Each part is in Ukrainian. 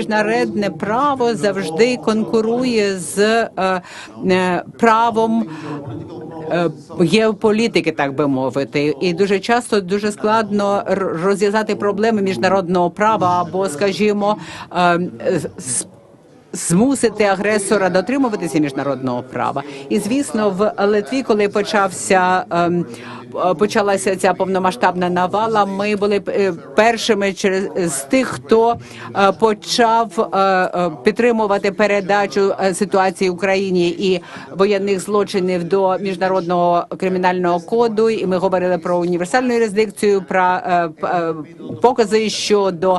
Міжнародне право завжди конкурує з е, е, правом е, геополітики, так би мовити, і дуже часто дуже складно розв'язати проблеми міжнародного права або, скажімо, Змусити агресора дотримуватися міжнародного права, і звісно, в Литві, коли почався ем, почалася ця повномасштабна навала, ми були е, першими через з тих, хто е, почав е, е, підтримувати передачу е, ситуації в Україні і воєнних злочинів до міжнародного кримінального коду. І ми говорили про універсальну юрисдикцію, про е, е, покази щодо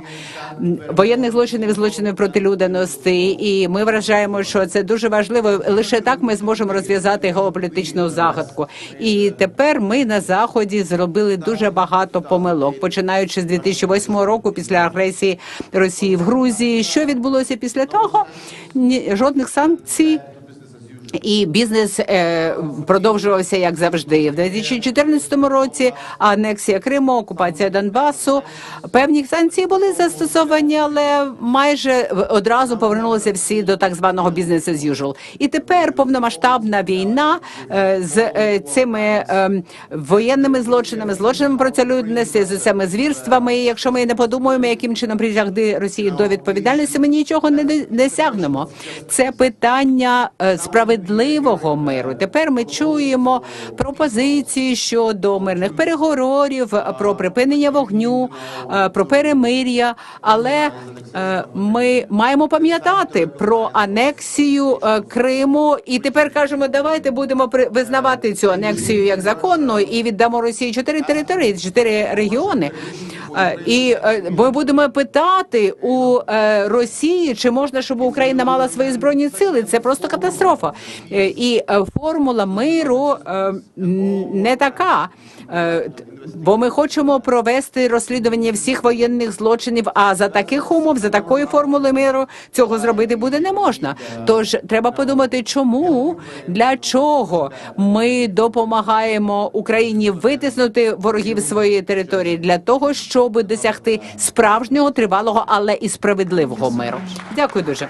воєнних злочинів, злочинів проти людяності. І ми вважаємо, що це дуже важливо. Лише так ми зможемо розв'язати геополітичну загадку. І тепер ми на заході зробили дуже багато помилок, починаючи з 2008 року, після агресії Росії в Грузії. Що відбулося після того? Ні, жодних санкцій. І бізнес е, продовжувався як завжди. В 2014 році анексія Криму, окупація Донбасу. Певні санкції були застосовані, але майже одразу повернулися всі до так званого бізнес as usual. І тепер повномасштабна війна е, з е, цими е, воєнними злочинами, злочинами проти людяності, з цими звірствами. І якщо ми не подумаємо, яким чином притягти Росію до відповідальності, ми нічого не не досягнемо. Це питання е, справедливого миру. Тепер ми чуємо пропозиції щодо мирних переговорів, про припинення вогню, е, про перемир'я. Але е, ми маємо пам'ятати про анексію е, Криму, і тепер кажемо, давайте будемо визнавати цю анексію як законну і віддамо Росії чотири території, чотири регіони. Е, І е, ми будемо питати у е, Росії, чи можна, щоб Україна мала свої збройні сили. Це просто катастрофа. І формула миру не така. Бо ми хочемо провести розслідування всіх воєнних злочинів. А за таких умов, за такої формули миру, цього зробити буде не можна. Тож треба подумати, чому для чого ми допомагаємо Україні витиснути ворогів своєї території для того, щоб досягти справжнього тривалого, але і справедливого миру. Дякую дуже.